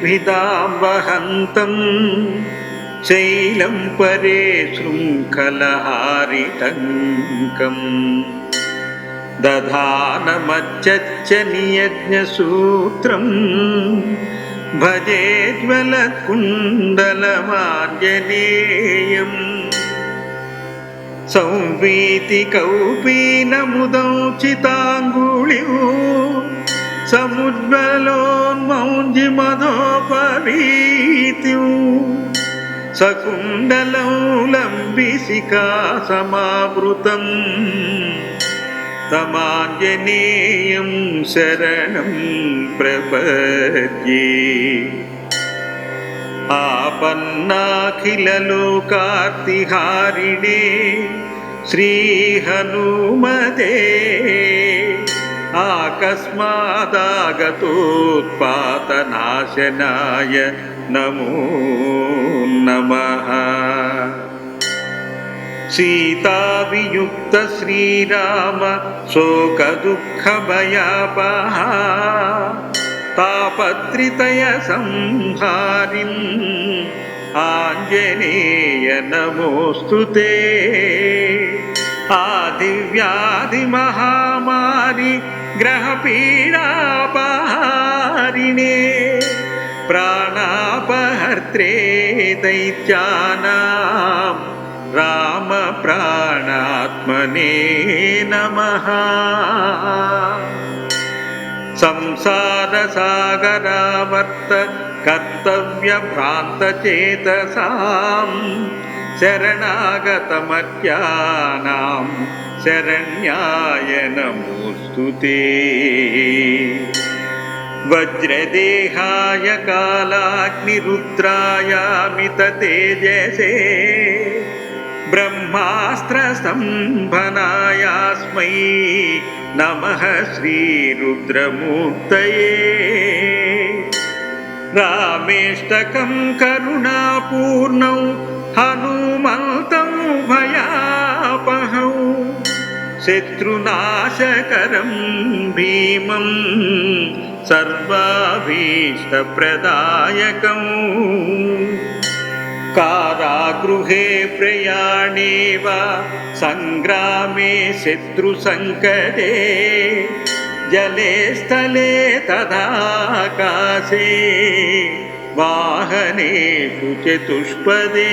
वामकरे वैरिभिदां वहन्तम् शैलं परे शृङ्खलहारिटङ्कम् दधानमच्च नियज्ञसूत्रम्। भजे ज्वलकुण्डलमार्जनेयम् సముజ్వలోన్మౌంజి మధోపరీతి సకుండలం లంబిసికా సమావృతం. తమాంజనేయం శరణం ప్రపద్యే. ఆపన్నాఖిలలోకార్తిహారిణే శ్రీహనుమదే आकस्मादागतोत्पातनाशनाय नमो नमः। सीतावियुक्त श्रीराम शोकदुःखभयापः तापत्रितय संहारिन् आञ्जनेय नमोऽस्तु ते ग्रहपीडापहारिणे प्राणापहर्त्रे दैत्यानां रामप्राणात्मने नमः। संसारसागरावर्त कर्तव्यभ्रान्तचेतसां शरणागतमर्यानां शरण्याय नमोऽस्तु ते। वज्रदेहाय कालाग्निरुद्रायामिततेजसे ब्रह्मास्त्रसम्भनायास्मै नमः श्रीरुद्रमूर्तये। रामेष्टकं करुणापूर्णौ हनुमन्तं शत्रुनाशकरं भीमं सर्वाभीष्टप्रदायकम् कारागृहे प्रयाणे वा सङ्ग्रामे शत्रुसङ्कटे जले स्थले तदाकाशे वाहनेषु चतुष्पदे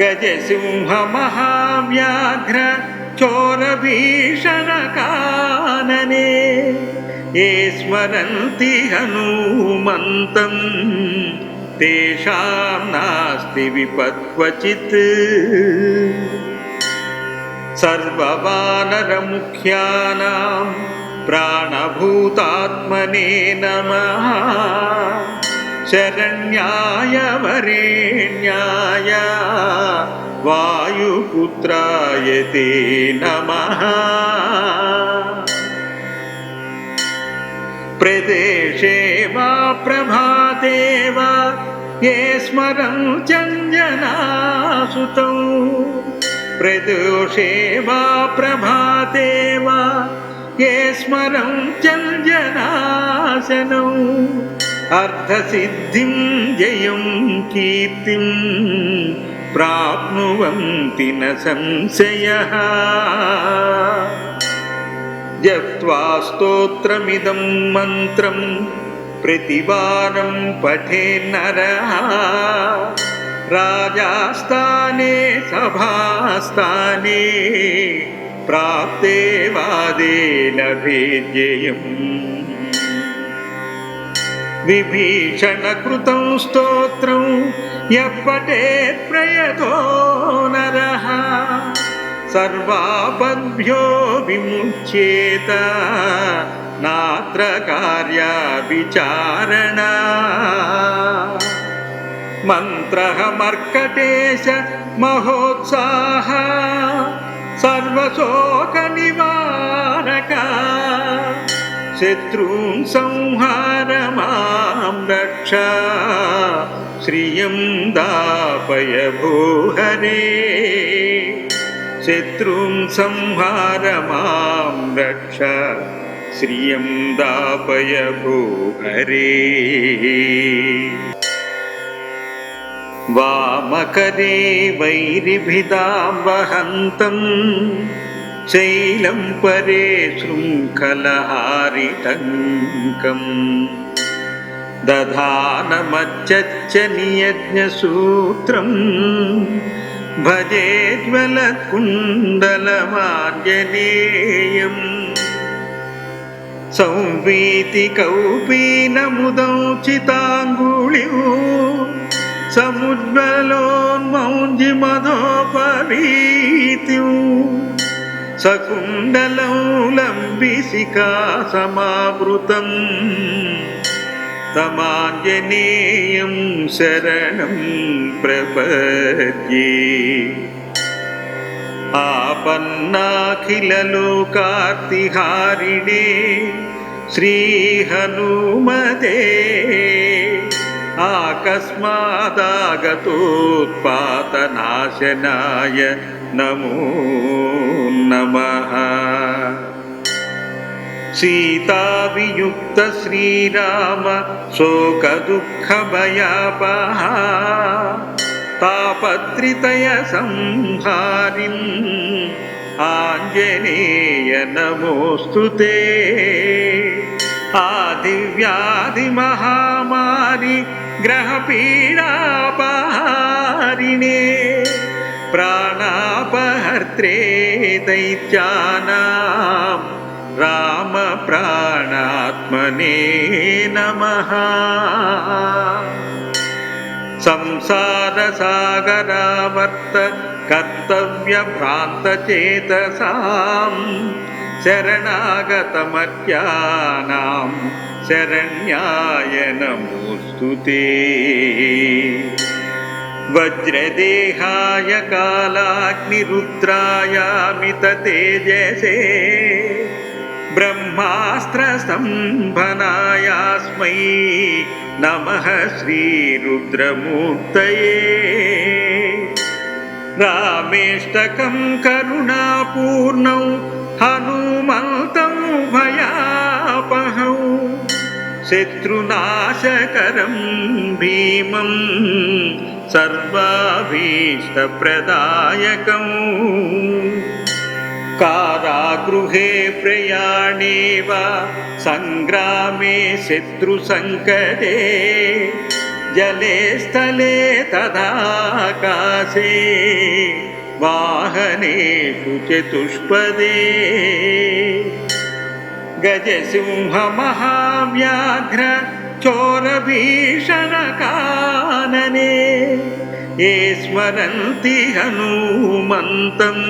गजसिंहमहाव्याघ्र चोरभीषणकानने ये स्मरन्ति हनुमन्तम् तेषां नास्ति विपत्क्वचित् सर्ववानरमुख्यानां प्राणभूतात्मने नमः। शरण्याय वरेण्याय वायुपुत्राय ते नमः। प्रदेशे वा प्रभाते वा ये स्मरं चञ्जनासुतौ। प्रदोषे वा प्रभाते वा ये स्मरं चञ्जनाशनौ अर्धसिद्धिं जयं कीर्तिं प्राप्नुवन्ति न संशयः। जप्त्वा स्तोत्रमिदं मन्त्रं प्रतिवारं पठेन्नरः राजास्थाने सभास्थाने प्राप्ते वादे लभे जयम् విభీషణకృతం స్తోత్రం ఎప్పటే ప్రయతో నర సర్వాపద్భ్యో విముచ్యేత నాత్ర కార్యాచారణ మంత్ర మర్కటేశ మహోత్సాహ సర్వశోక నివా शत्रून् संहार मां रक्ष। श्रियं दापय भूहरे। शत्रून् संहार मां रक्ष। श्रियं दापय भूहरे। वामकरे वैरिभिदां वहन्तम् शैलं परे शृङ्खलहारिटङ्कम् दधानमच्च नियज्ञसूत्रम् भजे ज्वलकुण्डलमार्जनेयम् संवीतिकौपीनमुदौ సకుండలం లంబిసికా సమావృతం తమాంజనేయం శరణం ప్రపద్యే. ఆపన్నాఖిలలోకార్తిహారిణే శ్రీహనుమదే. आकस्मादागतोत्पातनाशनाय नमो नमः। सीतावियुक्त श्रीराम शोकदुःखभयापः तापत्रितय संहारिन् आञ्जनेय नमोऽस्तु ते आदिव्याधिमहामारि ग्रहपीडापहारिणे प्राणापहर्त्रे दैत्यानाम् रामप्राणात्मने नमः। संसारसागरावर्त कर्तव्यभ्रान्तचेतसाम् शरणागतमर्त्यानां शरण्याय नमोऽस्तु ते। वज्रदेहाय कालाग्निरुद्रायामिततेजसे ब्रह्मास्त्रस्तम्भनायास्मै नमः श्रीरुद्रमूर्तये। रामेष्टकं करुणापूर्णौ हनुमन्तं भयापहौ शत्रुनाशकरं भीमं सर्वाभीष्टप्रदायकम् कारागृहे प्रयाणे वा सङ्ग्रामे शत्रुसङ्कटे जले स्थले तदाकाशे वाहनेषु चतुष्पदे गजसिंहमहाव्याघ्र चोरभीषणकानने। ये स्मरन्ति हनुमन्तम्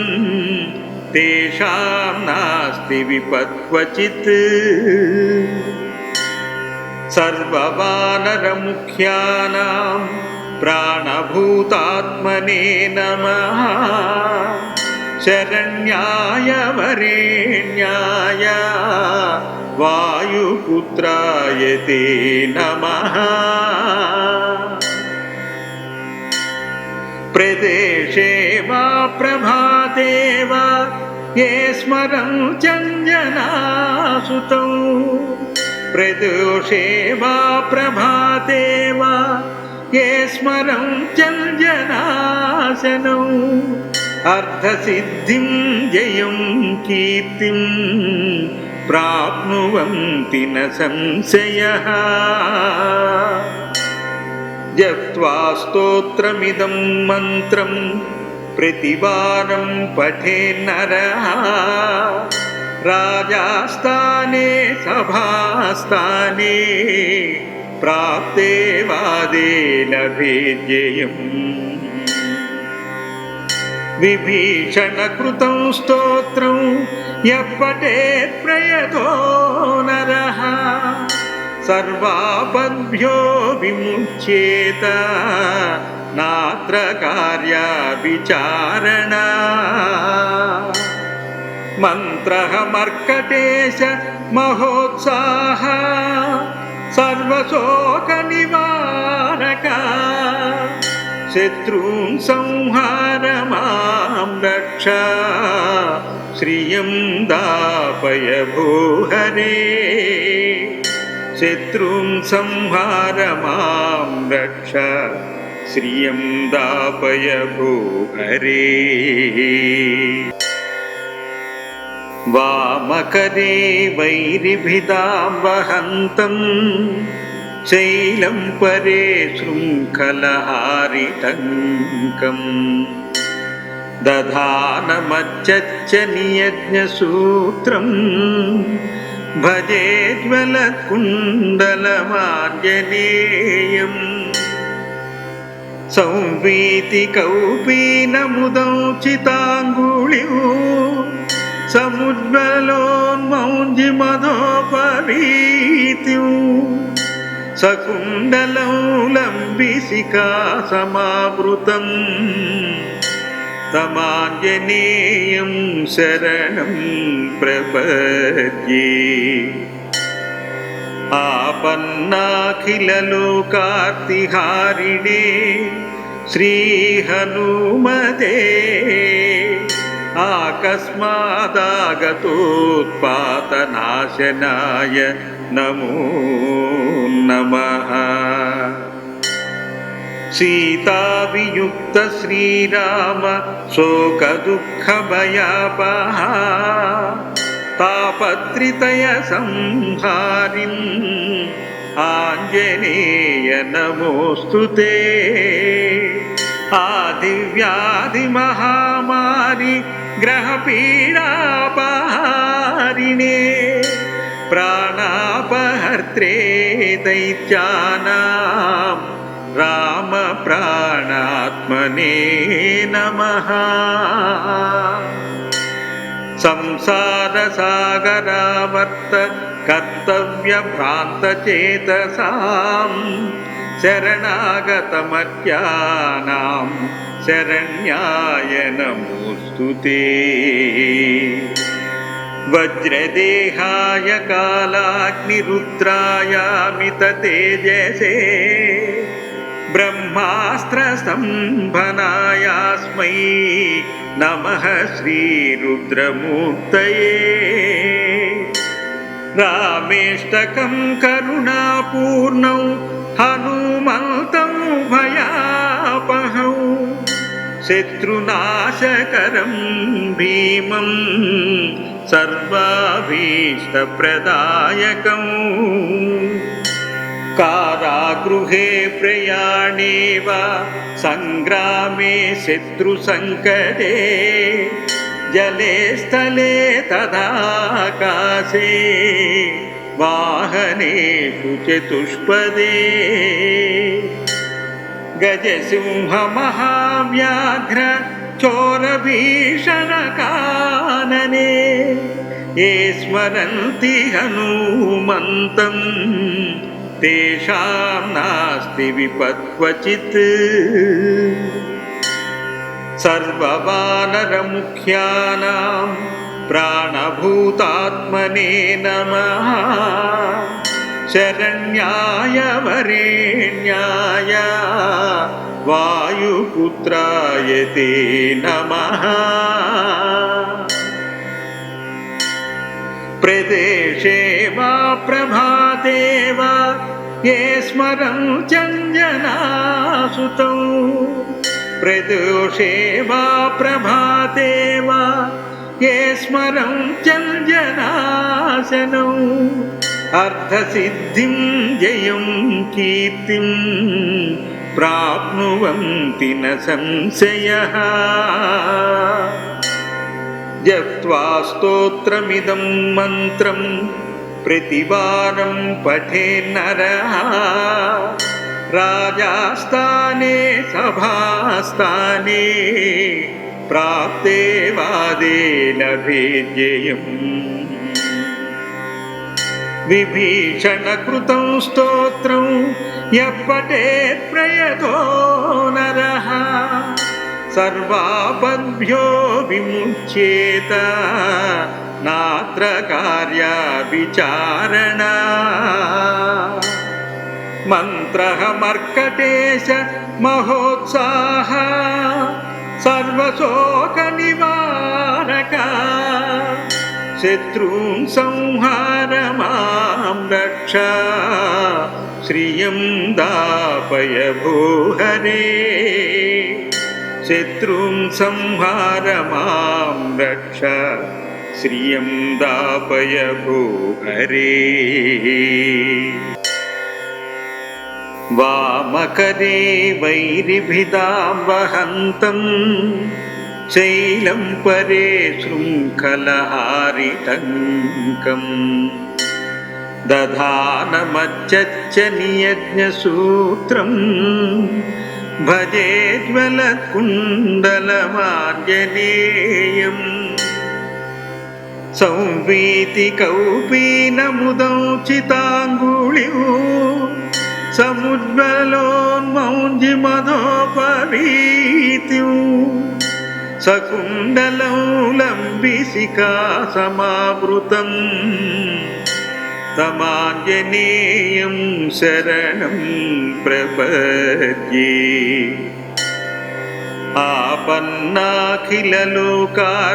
तेषां नास्ति विपत्क्वचित् सर्ववानरमुख्यानां प्राणभूतात्मने नमः। शरण्याय वरेण्याय वायुपुत्राय ते नमः। प्रदेशे वा प्रभाते वा ये स्मरं चञ्जनासुतौ। प्रदोषे वा प्रभाते वा ये स्मरं चञ्जनाशनौ अर्धसिद्धिं जयं कीर्तिं प्राप्नुवन्ति न संशयः जप्त्वा स्तोत्रमिदं मन्त्रं प्रतिवारं पठेन्नरः राजास्थाने सभास्थाने प्राप्ते वादे लभे जयम् विभीषणकृतं स्तोत्रं यः पठेत् प्रयतो नरः सर्वापद्भ्यो विमुच्येत नात्र कार्या विचारणा मन्त्रः मर्कटेश महोत्साह सर्वशोकनिवारका शत्रून् संहार मां रक्ष श्रियं दापय भूहरे शत्रुं संहार मां रक्ष श्रियं दापय भूहरे वामकरे वैरिभिदां वहन्तम् शैलं परे शृङ्खलहारिटङ्कम् दधानमच्च नियज्ञसूत्रम् भजे ज्वलकुण्डलमार्जनेयम् संवीतिकौपीनमुदौ चिताङ्गुळिः समुज्ज्वलोन्मौञ्जिमधोपवीतिं सकुण्डलं लम्बिसिका समावृतम् तमाञ्जनेयं शरणं प्रपद्ये आपन्नाखिललोकार्तिहारिणे श्रीहनुमते आकस्मादागतोत्पातनाशनाय नमो नमः। सीतावियुक्त श्रीराम शोकदुःखभयापः तापत्रितय संहारिन् आञ्जनेय नमोऽस्तु ते आदिव्याधिमहामारि ग्रहपीडापहारिणे प्राणापहर्त्रे दैत्यानां रामप्राणात्मने नमः। संसारसागरावर्त कर्तव्यभ्रान्तचेतसां शरणागतमर्त्यानां शरण्याय नमोऽस्तु ते वज्रदेहाय कालाग्निरुद्रायामिततेजसे। ब्रह्मास्त्रस्तम्भनायास्मै नमः श्रीरुद्रमूर्तये। रामेष्टकं करुणापूर्णौ हनुमन्तं भयापहौ शत्रुनाशकरं भीमं सर्वाभीष्टप्रदायकम् कारागृहे प्रयाणे वा सङ्ग्रामे शत्रुसङ्कटे जले स्थले तदाकाशे वाहनेषु चतुष्पदे गजसिंहमहाव्याघ्र चोरभीषणकानने ये स्मरन्ति हनूमन्तम् तेषां नास्ति विपत्क्वचित् सर्ववानरमुख्यानां प्राणभूतात्मने नमः। शरण्याय वरेण्याय वायुपुत्राय ते नमः। प्रदेशे वा प्रभाते वा ये स्मरं चञ्जनासुतौ। प्रदोषे वा प्रभाते वा ये स्मरं चञ्जनाशनौ अर्धसिद्धिं जयं कीर्तिं प्राप्नुवन्ति न संशयः। जप्त्वा स्तोत्रमिदं मन्त्रं प्रतिवारं पठेन्नरः राजास्थाने सभास्थाने प्राप्ते वादे लभे जयम् విభీషణకృతం స్తోత్రం ఎప్పటే ప్రయతో నర సర్వాపద్భ్యో విముచ్యేత నాత్ర కార్యాచారణ మంత్ర మర్కటేశ మహోత్సాహ నివారకా शत्रून् संहार मां रक्ष। श्रियं दापय भूहरे शत्रून् संहार मां रक्ष। श्रियं दापय भूहरे वामकरे वैरिभिदां वहन्तम् शैलं परे शृङ्खलहारिटङ्कम् दधानमच्च नियज्ञसूत्रम् भजे ज्वलत्कुण्डलमार्जनेयम् संवीतिकौपीनमुदौचिताङ्गुळिः समुज्ज्वलोन्मौञ्जिमधोपवीतिम् सकुण्डलं लम्बिसिका समावृतम् तमाञ्जनेयं शरणं प्रपद्ये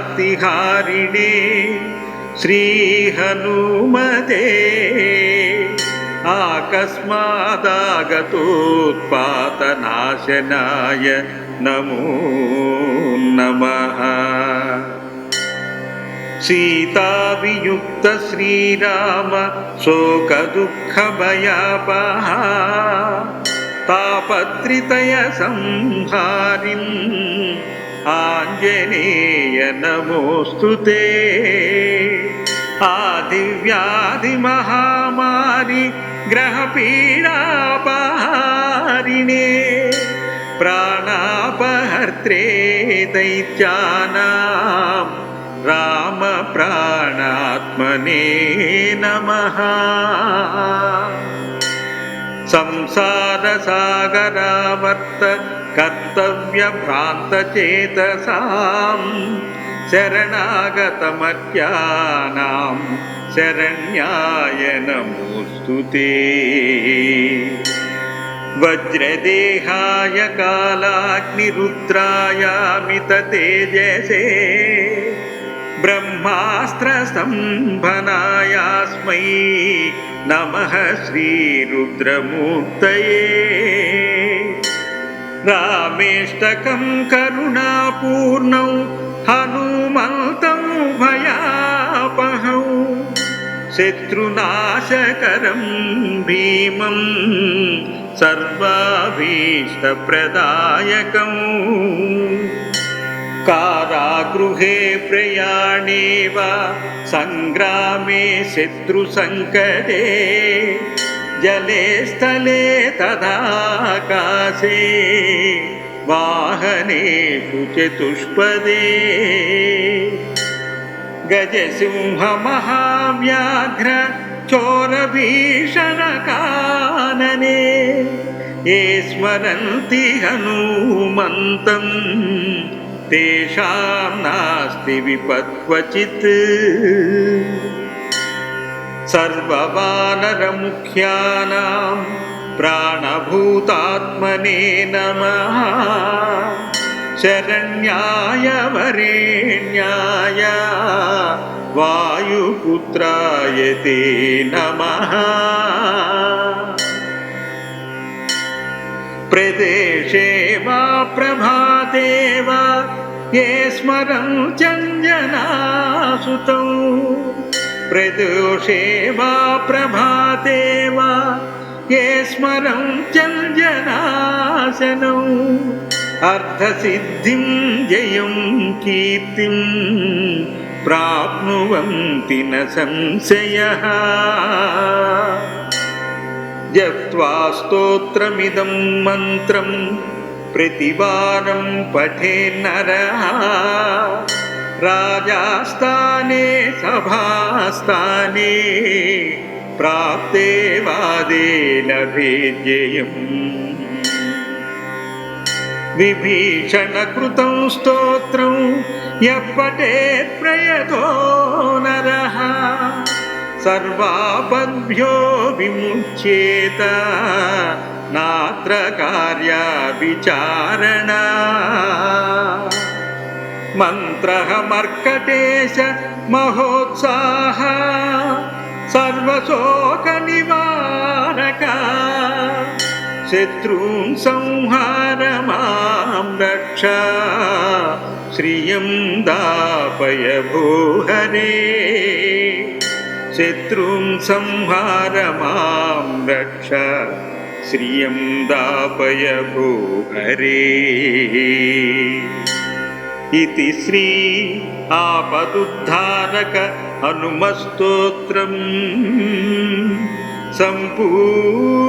आपन्नाखिललोकार्तिहारिणे श्रीहनुमते आकस्मादागतोत्पातनाशनाय नमो नमः। सीतावियुक्त श्रीराम शोकदुःखभयापः तापत्रितय संहारिन्। आञ्जनेय नमोऽस्तु ते। आदिव्याधिमहामारि ग्रहपीडापहारिणे प्राणापहर्त्रे दैत्यानां रामप्राणात्मने नमः। संसारसागरावर्त कर्तव्यभ्रान्तचेतसां शरणागतमर्त्यानां शरण्याय नमोऽस्तु ते वज्रदेहाय कालाग्निरुद्रायामिततेजसे ब्रह्मास्त्रसम्भनायास्मै नमः श्रीरुद्रमूर्तये। रामेष्टकं करुणापूर्णौ हनुमन्तं भयापहौ शत्रुनाशकरं भीमं सर्वाभीष्टप्रदायकम् कारागृहे प्रयाणे वा सङ्ग्रामे शत्रुसङ्कटे जले स्थले तदाकाशे वाहनेषु चतुष्पदे गजसिंहमहाव्याघ्र चोरभीषणकानने ये स्मरन्ति हनुमन्तम् तेषां नास्ति विपत्क्वचित् सर्ववानरमुख्यानां प्राणभूतात्मने नमः। शरण्याय वरेण्याय वायुपुत्राय ते नमः। प्रदेशे वा प्रभाते वा ये स्मरं चञ्जनासुतौ। प्रदोषे वा प्रभाते वा ये स्मरं चञ्जनाशनौ अर्धसिद्धिं जयं कीर्तिं प्राप्नुवन्ति न संशयः। जप्त्वा स्तोत्रमिदं मन्त्रं प्रतिवारं पठेन्नरः राजास्थाने सभास्थाने प्राप्ते वादे लभे విభీషణకృతం స్తోత్రం ఎప్పటే ప్రయతో నర సర్వాపద్భ్యో విముచ్యేత నాత్ర కార్యాచారణ మంత్ర మర్కటేశ మహోత్సాహ సర్వశోక నివారణ शत्रून् संहार मां रक्ष। श्रियं दापय भूहरे शत्रून् संहार मां रक्ष। श्रियं दापय भूहरे इति श्री आपदुद्धारक हनुमस्तोत्रम्। सम्पूर्णम्